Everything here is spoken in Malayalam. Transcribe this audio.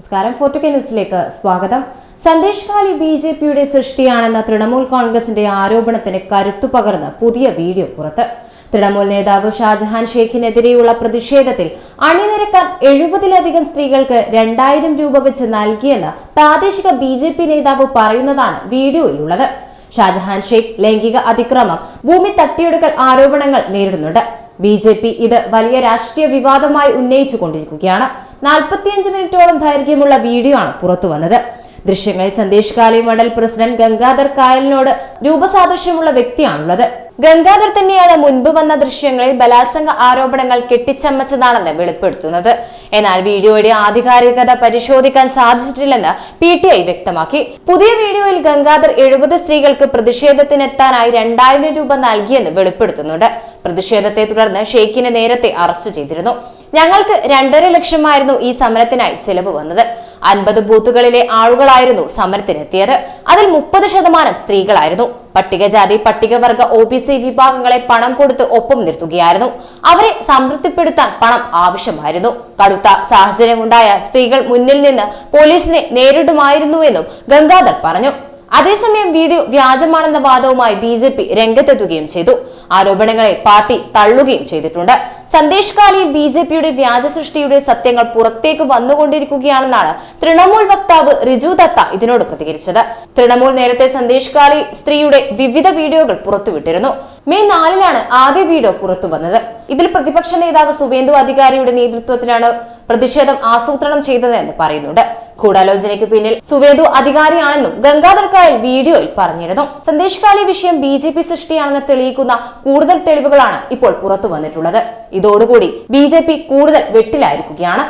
നമസ്കാരം. ഫോർട്ടുക്കെ ന്യൂസിലേക്ക് സ്വാഗതം. സന്ദേശ് ഖാലി ബി ജെ പിയുടെ സൃഷ്ടിയാണെന്ന തൃണമൂൽ കോൺഗ്രസിന്റെ ആരോപണത്തിന് കരുത്തു പകർന്ന് പുതിയ വീഡിയോ പുറത്ത്. തൃണമൂൽ നേതാവ് ഷാജഹാൻ ഷേഖിനെതിരെയുള്ള പ്രതിഷേധത്തിൽ അണിനിരക്കാൻ എഴുപതിലധികം സ്ത്രീകൾക്ക് രണ്ടായിരം രൂപ വെച്ച് നൽകിയെന്ന് പ്രാദേശിക ബി ജെ പി നേതാവ് പറയുന്നതാണ് വീഡിയോയിലുള്ളത്. ഷാജഹാൻ ഷേഖ് ലൈംഗിക അതിക്രമം ഭൂമി തട്ടിയെടുക്കൽ ആരോപണങ്ങൾ നേരിടുന്നുണ്ട്. ബി ജെ പി ഇത് വലിയ രാഷ്ട്രീയ വിവാദമായി ഉന്നയിച്ചു കൊണ്ടിരിക്കുകയാണ്. നാൽപ്പത്തിയഞ്ച് മിനിറ്റോളം ദൈർഘ്യമുള്ള വീഡിയോ ആണ് പുറത്തു വന്നത്. ദൃശ്യങ്ങളിൽ സന്ദേശ് മണ്ഡൽ പ്രസിഡന്റ് ഗംഗാധർ കായലിനോട് രൂപസാദൃശ്യമുള്ള വ്യക്തിയാണുള്ളത്. ഗംഗാധർ തന്നെയാണ് മുൻപ് വന്ന ദൃശ്യങ്ങളിൽ ബലാത്സംഗ ആരോപണങ്ങൾ കെട്ടിച്ചമച്ചതാണെന്ന് വെളിപ്പെടുത്തുന്നത്. എന്നാൽ വീഡിയോയുടെ ആധികാരികത പരിശോധിക്കാൻ സാധിച്ചിട്ടില്ലെന്ന് പി ടി ഐ വ്യക്തമാക്കി. പുതിയ വീഡിയോയിൽ ഗംഗാധർ എഴുപത് സ്ത്രീകൾക്ക് പ്രതിഷേധത്തിനെത്താനായി രണ്ടായിരം രൂപ നൽകിയെന്ന് വെളിപ്പെടുത്തുന്നുണ്ട്. പ്രതിഷേധത്തെ തുടർന്ന് ഷെയ്ഖിനെ നേരത്തെ അറസ്റ്റ് ചെയ്തിരുന്നു. ഞങ്ങൾക്ക് രണ്ടര ലക്ഷമായിരുന്നു ഈ സമരത്തിനായി ചെലവ് വന്നത്. അൻപത് ബൂത്തുകളിലെ ആളുകളായിരുന്നു സമരത്തിനെത്തിയത്. അതിൽ മുപ്പത് ശതമാനം സ്ത്രീകളായിരുന്നു. പട്ടികജാതി പട്ടികവർഗ ഒ ബി സി വിഭാഗങ്ങളെ പണം കൊടുത്ത് ഒപ്പം നിർത്തുകയായിരുന്നു. അവരെ സംതൃപ്തിപ്പെടുത്താൻ പണം ആവശ്യമായിരുന്നു. കടുത്ത സാഹചര്യമുണ്ടായ സ്ത്രീകൾ മുന്നിൽ നിന്ന് പോലീസിനെ നേരിടുമായിരുന്നുവെന്നും ഗംഗാധർ പറഞ്ഞു. അതേസമയം വീഡിയോ വ്യാജമാണെന്ന വാദവുമായി ബി രംഗത്തെത്തുകയും ചെയ്തു. ആരോപണങ്ങളെ പാർട്ടി തള്ളുകയും ചെയ്തിട്ടുണ്ട്. സന്ദേശ് കാലിയിൽ ബി ജെ പിയുടെ വ്യാജ സൃഷ്ടിയുടെ സത്യങ്ങൾ പുറത്തേക്ക് വന്നുകൊണ്ടിരിക്കുകയാണെന്നാണ് തൃണമൂൽ വക്താവ് റിജു ദത്ത ഇതിനോട് പ്രതികരിച്ചത്. തൃണമൂൽ നേരത്തെ സന്ദേശ് കാലി സ്ത്രീയുടെ വിവിധ വീഡിയോകൾ പുറത്തുവിട്ടിരുന്നു. മെയ് നാലിലാണ് ആദ്യ വീഡിയോ പുറത്തു വന്നത് ഇതിൽ പ്രതിപക്ഷ നേതാവ് സുവേന്ദു അധികാരിയുടെ നേതൃത്വത്തിലാണ് പ്രതിഷേധം ആസൂത്രണം ചെയ്തതെന്ന് പറയുന്നുണ്ട്. ഗൂഢാലോചനയ്ക്ക് പിന്നിൽ സുവേദു അധികാരിയാണെന്നും ഗംഗാധർ കായൽ വീഡിയോയിൽ പറഞ്ഞിരുന്നു. സന്ദേശ് കാലി വിഷയം ബി ജെ പി സൃഷ്ടിയാണെന്ന് തെളിയിക്കുന്ന കൂടുതൽ തെളിവുകളാണ് ഇപ്പോൾ പുറത്തു വന്നിട്ടുള്ളത്. ഇതോടുകൂടി ബി ജെ പി കൂടുതൽ വെട്ടിലായിരിക്കുകയാണ്.